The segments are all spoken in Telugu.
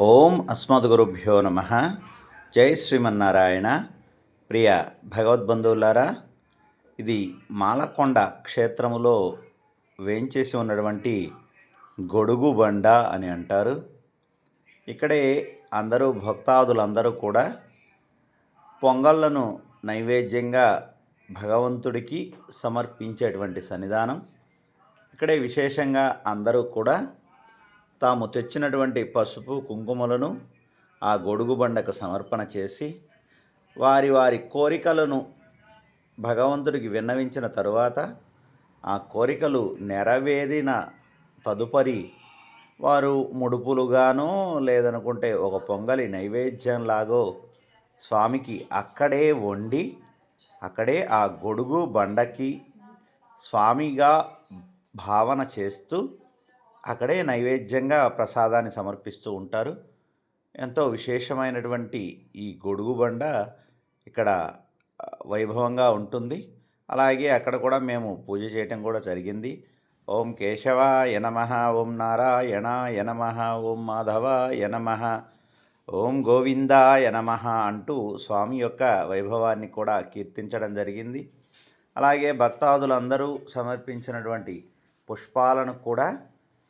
ఓం అస్మద్గురుభ్యో నమ. జై శ్రీమన్నారాయణ. ప్రియ భగవద్బంధువులారా ఇది మాలకొండ క్షేత్రములో వేంచేసి ఉన్నటువంటి గొడుగు బండ అని అంటారు. ఇక్కడే అందరూ భక్తాదులందరూ కూడా పొంగళ్ళను నైవేద్యంగా భగవంతుడికి సమర్పించేటువంటి సన్నిధానం. ఇక్కడే విశేషంగా అందరూ కూడా తాము తెచ్చినటువంటి పసుపు కుంకుమలను ఆ గొడుగు బండకు సమర్పణ చేసి వారి వారి కోరికలను భగవంతుడికి విన్నవించిన తరువాత ఆ కోరికలు నెరవేరిన తదుపరి వారు ముడుపులుగానో లేదనుకుంటే ఒక పొంగలి నైవేద్యంలాగో స్వామికి అక్కడే వండి అక్కడే ఆ గొడుగు బండకి స్వామిగా భావన చేస్తూ అక్కడే నైవేద్యంగా ప్రసాదాన్ని సమర్పిస్తూ ఉంటారు. ఎంతో విశేషమైనటువంటి ఈ గొడుగు బండ ఇక్కడ వైభవంగా ఉంటుంది. అలాగే అక్కడ కూడా మేము పూజ చేయటం కూడా జరిగింది. ఓం కేశవ యనమ ఓం నారాయణ యనమ ఓం మాధవ యనమ ఓం గోవింద యనమ అంటూ స్వామి యొక్క వైభవాన్ని కూడా కీర్తించడం జరిగింది. అలాగే భక్తాదులందరూ సమర్పించినటువంటి పుష్పాలను కూడా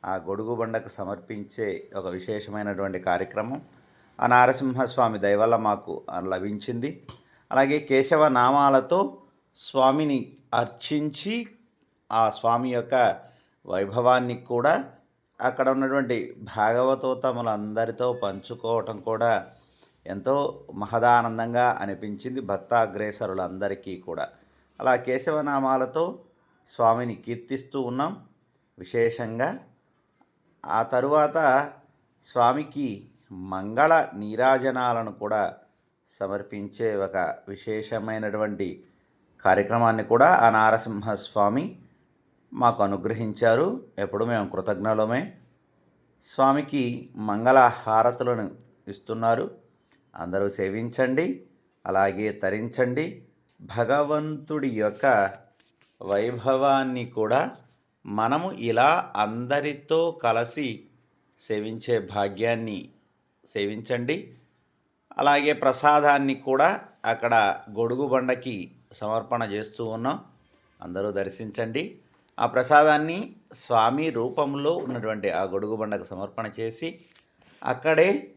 ఆ గొడుగు బండకు సమర్పించే ఒక విశేషమైనటువంటి కార్యక్రమం. ఆ నారసింహస్వామి దయవల్ల మాకు లభించింది. అలాగే కేశవ నామాలతో స్వామిని అర్చించి ఆ స్వామి యొక్క వైభవాన్ని కూడా అక్కడ ఉన్నటువంటి భాగవతోత్తములందరితో పంచుకోవటం కూడా ఎంతో మహదానందంగా అనిపించింది. భక్తాగ్రేసరులందరికీ కూడా. అలా కేశవనామాలతో స్వామిని కీర్తిస్తూ ఉన్నాం. విశేషంగా ఆ తరువాత స్వామికి మంగళ నీరాజనాలను కూడా సమర్పించే ఒక విశేషమైనటువంటి కార్యక్రమాన్ని కూడా ఆ నారసింహస్వామి మాకు అనుగ్రహించారు. ఎప్పుడు మేము కృతజ్ఞులమే. స్వామికి మంగళ హారతులను ఇస్తున్నారు. అందరూ సేవించండి అలాగే తరించండి. భగవంతుడి యొక్క వైభవాన్ని కూడా మనము ఇలా అందరితో కలిసి సేవించే భాగ్యాన్ని సేవించండి. అలాగే ప్రసాదాన్ని కూడా అక్కడ గొడుగు బండకి సమర్పణ చేస్తూ ఉన్నాం. అందరూ దర్శించండి. ఆ ప్రసాదాన్ని స్వామి రూపంలో ఉన్నటువంటి ఆ గొడుగు బండకు సమర్పణ చేసి అక్కడే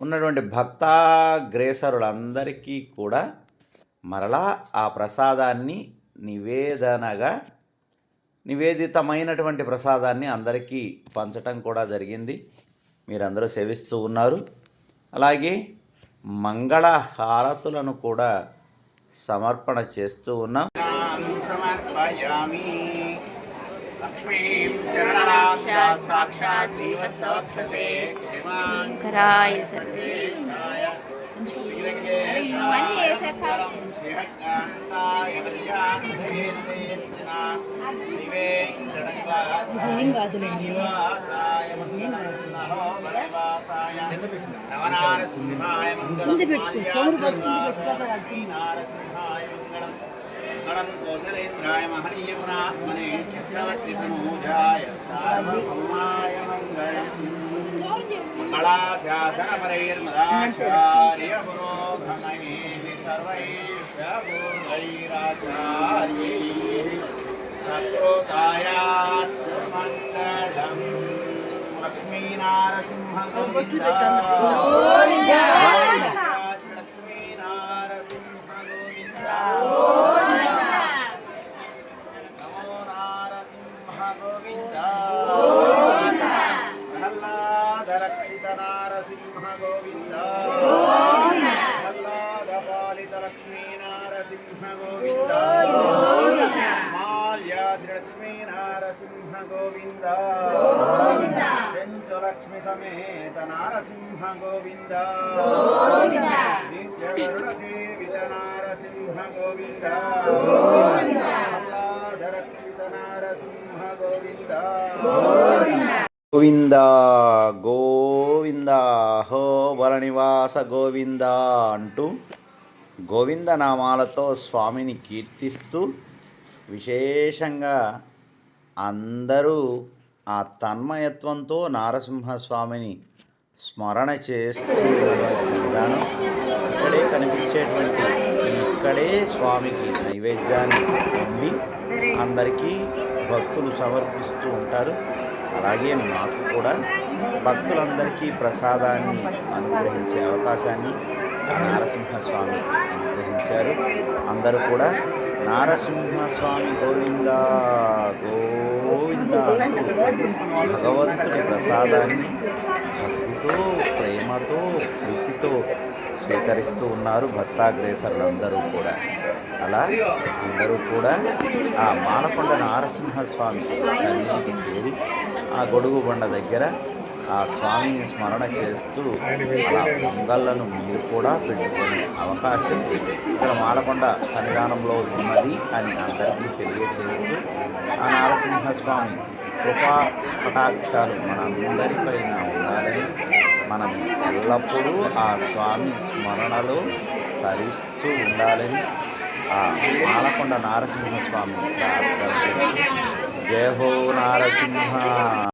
ఉన్నటువంటి భక్తాగ్రేసరులందరికీ కూడా మరలా ఆ ప్రసాదాన్ని నివేదనగా నివేదితమైనటువంటి ప్రసాదాన్ని అందరికీ పంచటం కూడా జరిగింది. మీరందరూ సేవిస్తూ ఉన్నారు. అలాగే మంగళ హారతులను కూడా సమర్పణ చేస్తూ ఉన్నాం. సాక్షాత్ ఏం కాదులేండి కింద పెట్టు ఎవరు బస్ కింద పెట్టుకోవడానికి మహనీయమునాత్మనే చక్రవర్తి తనూజాయ సార్వభౌమాయ మంగళం కళాశాసనపరైర్మదాచార్య పురోగమై సర్వై मङ्गलम् लक्ष्मीनारसिंह गोविन्द लक्ष्मीनारसिंह गोविन्द నరసింహగోవింద సమేత నారసింహ గోవింద నిత్యరుణ నారసింహ గోవింద అల్లాధరక్షిత నారసింహ గోవింద గోవింద గోవింద హో వరనివాస గోవింద అంటూ గోవింద నామాలతో స్వామిని కీర్తిస్తూ విశేషంగా అందరూ ఆ తన్మయత్వంతో నారసింహస్వామిని స్మరణ చేస్తూ విధానం ఇక్కడే కనిపించేటువంటి ఇక్కడే స్వామికి నైవేద్యాన్ని వండి అందరికీ భక్తులు సమర్పిస్తూ ఉంటారు. అలాగే మాకు కూడా భక్తులందరికీ ప్రసాదాన్ని అనుగ్రహించే అవకాశాన్ని నారసింహస్వామి అనుగ్రహించారు. అందరూ కూడా నారసింహస్వామి గోవింద గోవింద అంటూ భగవంతుడి ప్రసాదాన్ని భక్తితో ప్రేమతో ప్రీతితో స్వీకరిస్తూ ఉన్నారు భక్తాగ్రేసరులందరూ కూడా. అలా అందరూ కూడా ఆ మానకొండ నారసింహస్వామి సన్నిధికి చేరి ఆ గొడుగు బండ దగ్గర ఆ స్వామిని స్మరణ చేస్తూ అలా పొంగళ్ళను మీరు కూడా పెట్టుకునే అవకాశం ఇక్కడ మాలకొండ సన్నిధానంలో ఉన్నది అని అందరికీ తెలియజేస్తూ ఆ నారసింహస్వామి కృపా కటాక్షాలు మనందరిపైన ఉండాలని మనం ఎల్లప్పుడూ ఆ స్వామి స్మరణలో తరిస్తూ ఉండాలని ఆ మాలకొండ నారసింహస్వామి ప్రార్థన జయ హో నారసింహ.